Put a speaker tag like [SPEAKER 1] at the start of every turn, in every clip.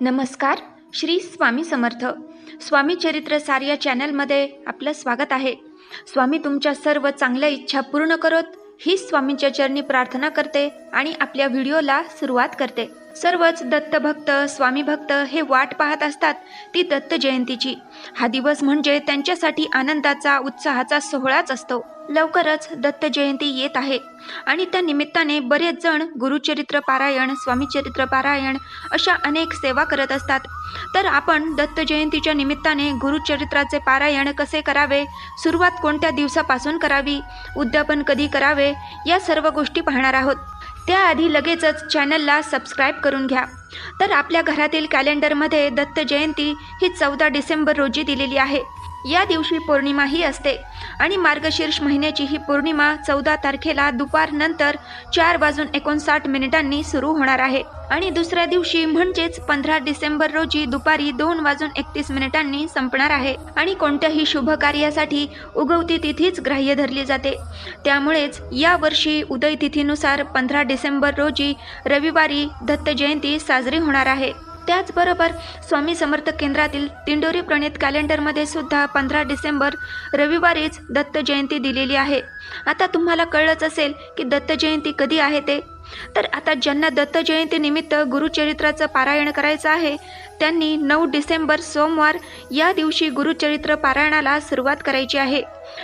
[SPEAKER 1] नमस्कार श्री स्वामी समर्थ. स्वामी चरित्रसार या चॅनलमध्ये आपलं स्वागत आहे. स्वामी तुमच्या सर्व चांगल्या इच्छा पूर्ण करत ही स्वामींच्या चरणी प्रार्थना करते आणि आपल्या व्हिडिओला सुरुवात करते. सर्वच दत्तभक्त स्वामीभक्त हे वाट पाहत असतात ती दत्त जयंतीची. हा दिवस म्हणजे त्यांच्यासाठी आनंदाचा उत्साहाचा सोहळाच असतो. लवकरच दत्त जयंती येत आहे आणि त्या निमित्ताने बरेच जण गुरुचरित्र पारायण स्वामीचरित्र पारायण अशा अनेक सेवा करत असतात. तर आपण दत्त जयंतीच्या निमित्ताने गुरुचरित्राचे पारायण कसे करावे सुरुवात कोणत्या दिवसापासून करावी उद्यापन कधी करावे या सर्व गोष्टी पाहणार आहोत. त्याआधी लगेचच चॅनलला सबस्क्राईब करून घ्या. तर आपल्या घरातील कॅलेंडरमध्ये दत्त जयंती ही चौदा डिसेंबर रोजी दिलेली आहे. या दिवशी पौर्णिमाही असते. आणि मार्गशीर्ष महिन्याची ही पौर्णिमा चौदा तारखेला दुपारनंतर चार वाजून एकोणसाठ मिनिटांनी सुरू होणार आहे. आणि दुसऱ्या दिवशी म्हणजेच पंधरा डिसेंबर रोजी दुपारी दोन वाजून एकतीस मिनिटांनी संपणार आहे. आणि कोणत्याही शुभ कार्यासाठी उगवती तिथीच ग्राह्य धरली जाते. त्यामुळेच यावर्षी उदय तिथीनुसार पंधरा डिसेंबर रोजी रविवारी दत्त जयंती साजरी होणार आहे. त्याचबरोबर स्वामी समर्थ केंद्रातील दिंडोरी प्रणित कॅलेंडरमध्ये सुद्धा पंधरा डिसेंबर रविवारीच दत्त जयंती दिलेली आहे. आता तुम्हाला कळलंच असेल की दत्त जयंती कधी आहे ते. तर आता ज्यांना दत्त जयंतीनिमित्त गुरुचरित्राचं पारायण करायचं आहे त्यांनी नऊ डिसेंबर सोमवार या दिवशी गुरुचरित्र पारायणाला सुरुवात करायची आहे.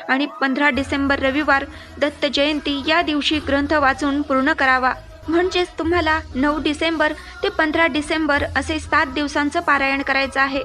[SPEAKER 1] आणि पंधरा डिसेंबर रविवार दत्त जयंती या दिवशी ग्रंथ वाचून पूर्ण करावा. म्हणजेच तुम्हाला नऊ डिसेंबर ते पंधरा डिसेंबर असे सात दिवसांचं पारायण करायचं आहे.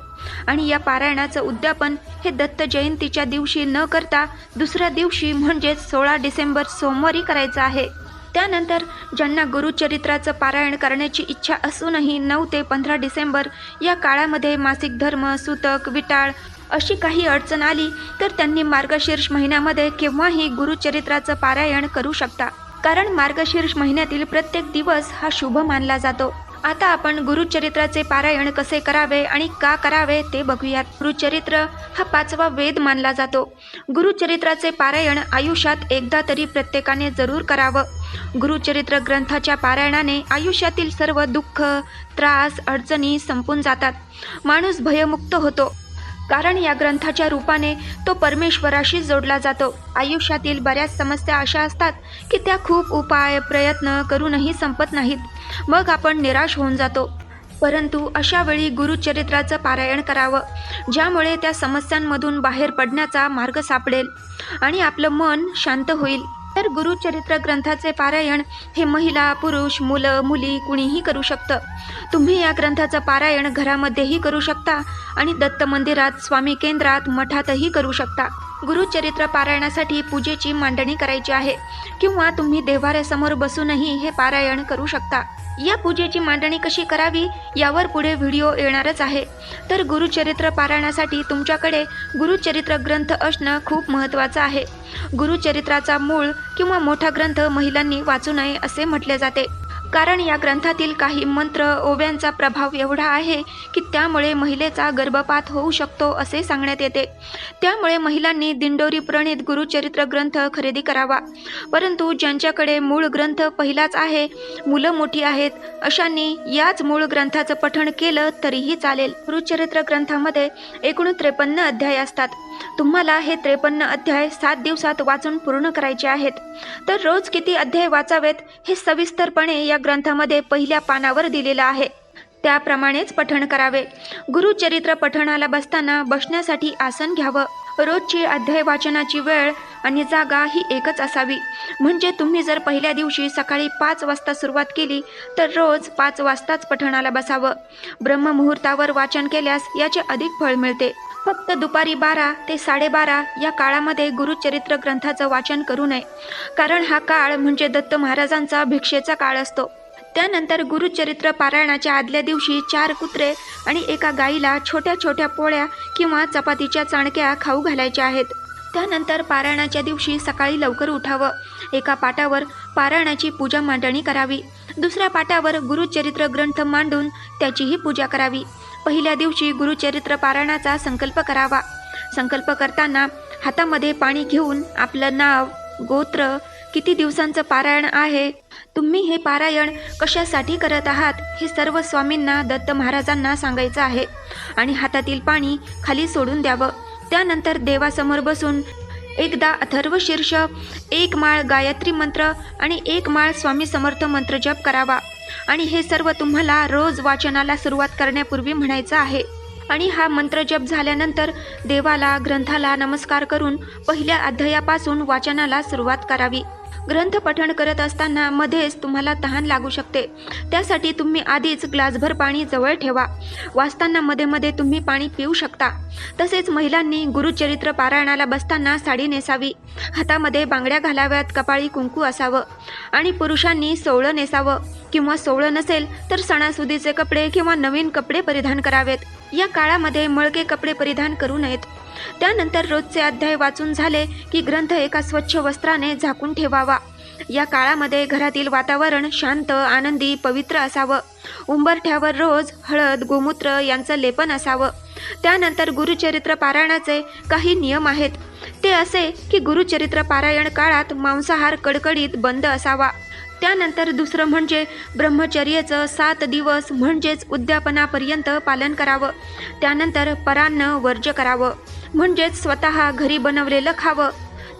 [SPEAKER 1] आणि या पारायणाचं उद्यापन हे दत्त जयंतीच्या दिवशी न करता दुसऱ्या दिवशी म्हणजेच सोळा डिसेंबर सोमवारी करायचं आहे. त्यानंतर ज्यांना गुरुचरित्राचं पारायण करण्याची इच्छा असूनही नऊ ते पंधरा डिसेंबर या काळामध्ये मासिक धर्म सूतक विटाळ अशी काही अडचण आली तर त्यांनी मार्गशीर्ष महिन्यामध्ये केव्हाही गुरुचरित्राचं पारायण करू शकता. कारण मार्गशीर्ष महिन्यातील प्रत्येक दिवस हा शुभ मानला जातो. आता आपण गुरुचरित्राचे पारायण कसे करावे आणि का करावे ते बघूयात. गुरुचरित्र हा पाचवा वेद मानला जातो. गुरुचरित्राचे पारायण आयुष्यात एकदा तरी प्रत्येकाने जरूर करावं. गुरुचरित्र ग्रंथाच्या पारायणाने आयुष्यातील सर्व दुःख त्रास अडचणी संपून जातात. माणूस भयमुक्त होतो. कारण या ग्रंथाच्या रूपाने तो परमेश्वराशी जोडला जातो. आयुष्यातील बऱ्याच समस्या अशा असतात की त्या खूप उपाय प्रयत्न करूनही संपत नाहीत. मग आपण निराश होऊन जातो. परंतु अशा वेळी गुरुचरित्राचं पारायण करावं. ज्यामुळे त्या समस्यांमधून बाहेर पडण्याचा मार्ग सापडेल आणि आपलं मन शांत होईल. तर गुरुचरित्र ग्रंथाचे पारायण हे महिला पुरुष मुलं मुली कुणीही करू शकतं. तुम्ही या ग्रंथाचं पारायण घरामध्येही करू शकता आणि दत्त मंदिरात स्वामी केंद्रात मठातही करू शकता. गुरुचरित्र पारायणासाठी पूजेची मांडणी करायची आहे. किंवा तुम्ही देवाऱ्यासमोर बसूनही हे पारायण करू शकता. या पूजेची मांडणी कशी करावी यावर पुढे व्हिडिओ येणारच आहे. तर गुरुचरित्र पारायणासाठी तुमच्याकडे गुरुचरित्र ग्रंथ असणं खूप महत्त्वाचं आहे. गुरुचरित्राचा मूळ किंवा मोठा ग्रंथ महिलांनी वाचू नये असे म्हटले जाते. कारण या ग्रंथातील काही मंत्र ओव्यांचा प्रभाव एवढा आहे की त्यामुळे महिलेचा गर्भपात होऊ शकतो असे सांगण्यात येते. त्यामुळे महिलांनी दिंडोरी प्रणित गुरुचरित्र ग्रंथ खरेदी करावा. परंतु ज्यांच्याकडे मूळ ग्रंथ पहिलाच आहे मुलं मोठी आहेत अशांनी याच मूळ ग्रंथाचं पठण केलं तरीही चालेल. गुरुचरित्र ग्रंथामध्ये एकूण त्रेपन्न अध्याय असतात. तुम्हाला हे त्रेपन्न अध्याय सात दिवसात वाचून पूर्ण करायचे आहेत. तर रोज किती अध्याय वाचावेत हे सविस्तरपणे या ग्रंथामध्ये पहिल्या पानावर दिलेलं आहे. त्याप्रमाणेच पठण करावे. गुरुचरित्र पठणाला बसताना बसण्यासाठी आसन घ्यावं. रोजची अध्याय वाचनाची वेळ आणि जागा ही एकच असावी. म्हणजे तुम्ही जर पहिल्या दिवशी सकाळी पाच वाजता सुरुवात केली तर रोज पाच वाजताच पठणाला बसावं. ब्रह्ममुहूर्तावर वाचन केल्यास याचे अधिक फळ मिळते. फक्त दुपारी बारा ते साडेबारा या काळामध्ये गुरुचरित्र ग्रंथाचं वाचन करू नये. कारण हा काळ म्हणजे दत्त महाराजांचा भिक्षेचा काळ असतो. त्यानंतर गुरुचरित्र पारायणाच्या आदल्या दिवशी चार कुत्रे आणि एका गाईला छोट्या छोट्या पोळ्या किंवा चपातीच्या चाणक्या खाऊ घालायच्या आहेत. त्यानंतर पारायणाच्या दिवशी सकाळी लवकर उठावं. एका पाटावर पारायणाची पूजा मांडणी करावी. दुसऱ्या पाटावर गुरुचरित्र ग्रंथ मांडून त्याचीही पूजा करावी. पहिल्या दिवशी गुरुचरित्र पारायणाचा संकल्प करावा. संकल्प करताना हातामध्ये पाणी घेऊन आपलं नाव गोत्र किती दिवसांचं पारायण आहे? तुम्ही हे पारायण कशासाठी करत आहात? हे सर्व स्वामींना दत्त महाराजांना सांगायचं आहे. आणि हातातील पाणी खाली सोडून द्यावं. त्यानंतर देवासमोर बसून एकदा अथर्व शीर्ष एक माळ गायत्री मंत्र आणि एक माळ स्वामी समर्थ मंत्र जप करावा. आणि हे सर्व तुम्हाला रोज वाचनाला सुरुवात करण्यापूर्वी म्हणायचं आहे. आणि हा मंत्र जप झाल्यानंतर देवाला ग्रंथाला नमस्कार करून पहिल्या अध्यायापासून वाचनाला सुरुवात करावी. ग्रंथ पठण करत असताना मध्येच तुम्हाला तहान लागू शकते. त्यासाठी तुम्ही आधीच ग्लासभर पाणी जवळ ठेवा. वाचताना मध्ये मध्ये तुम्ही पाणी पिऊ शकता. तसेच महिलांनी गुरुचरित्र पारायणाला बसताना साडी नेसावी. हातामध्ये बांगड्या घालाव्यात कपाळी कुंकू असावं. आणि पुरुषांनी सोवळं नेसावं. किंवा सोवळं नसेल तर सणासुदीचे कपडे किंवा नवीन कपडे परिधान करावेत. या काळामध्ये मळके कपडे परिधान करू नयेत. त्यानंतर रोजचे अध्याय वाचून झाले की ग्रंथ एका स्वच्छ वस्त्राने झाकून ठेवावा. या काळामध्ये घरातील वातावरण शांत आनंदी पवित्र असावं. उंबरठ्यावर रोज हळद गोमूत्र यांचं लेपन असावं. त्यानंतर गुरुचरित्र पारायणाचे काही नियम आहेत. ते असे की गुरुचरित्र पारायण काळात मांसाहार कडकडीत बंद असावा. त्यानंतर दुसरं म्हणजे ब्रह्मचर्याचं सात दिवस म्हणजेच उद्यापनापर्यंत पालन करावं. त्यानंतर परान्न वर्ज्य करावं. म्हणजेच स्वतः घरी बनवलेलं खावं.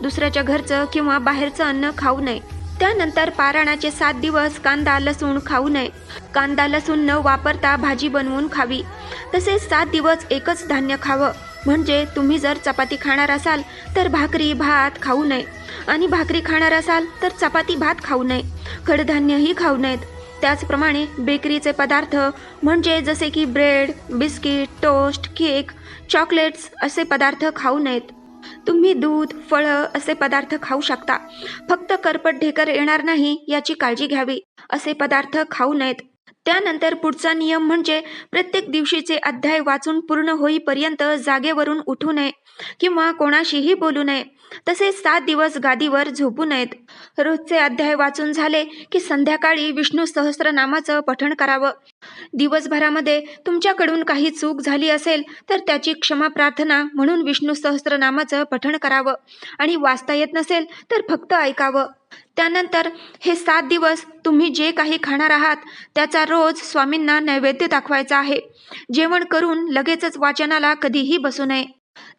[SPEAKER 1] दुसऱ्याच्या घरचं किंवा बाहेरचं अन्न खाऊ नये. त्यानंतर पाराणाचे सात दिवस कांदा लसूण खाऊ नये. कांदा लसूण न वापरता भाजी बनवून खावी. तसेच सात दिवस एकच धान्य खावं. म्हणजे तुम्ही जर चपाती खाणार असाल तर भाकरी भात खाऊ नये. आणि भाकरी खाणार असाल तर चपाती भात खाऊ नये. कडधान्यही खाऊ नयेत. त्याचप्रमाणे बेकरीचे पदार्थ म्हणजे जसे की bread biscuit toast cake chocolates असे पदार्थ खाऊ नयेत. तुम्ही दूध फळं असे पदार्थ खाऊ शकता. फक्त करपट ढेकर येणार नाही याची काळजी घ्यावी असे पदार्थ खाऊ नयेत. त्यानंतर पुढचा नियम म्हणजे प्रत्येक दिवशीचे अध्याय वाचून पूर्ण होईपर्यंत जागेवरून उठू नये किंवा कोणाशीही बोलू नये. तसेच सात दिवस गादीवर झोपू नयेत. रोजचे अध्याय वाचून झाले की संध्याकाळी विष्णू सहस्रनामाचं पठण करावं. दिवसभरामध्ये तुमच्याकडून काही चूक झाली असेल तर त्याची क्षमा प्रार्थना म्हणून विष्णू सहस्रनामाचं पठण करावं. आणि वाचता येत नसेल तर फक्त ऐकावं. त्यानंतर हे सात दिवस तुम्ही जे काही खाणार आहात त्याचा रोज स्वामींना नैवेद्य दाखवायचा आहे. जेवण करून लगेचच वाचनाला कधीही बसू नये.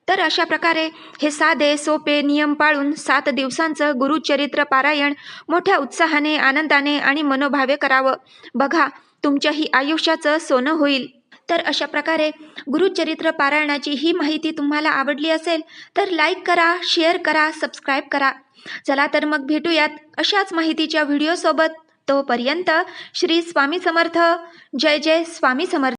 [SPEAKER 1] तर अशा प्रकारे हे साधे सोपे नियम पाळून सात दिवसांचं गुरुचरित्र पारायण मोठ्या उत्साहाने आनंदाने आणि मनोभावे करावं. बघा तुमच्याही आयुष्याचं सोनं होईल. तर अशा प्रकारे गुरुचरित्र पारायणाची ही माहिती तुम्हाला आवडली असेल तर लाईक करा शेअर करा सबस्क्राईब करा. चला तर मग भेटूयात अशाच माहितीच्या व्हिडिओसोबत तोपर्यंत श्री स्वामी समर्थ. जय जय स्वामी समर्थ.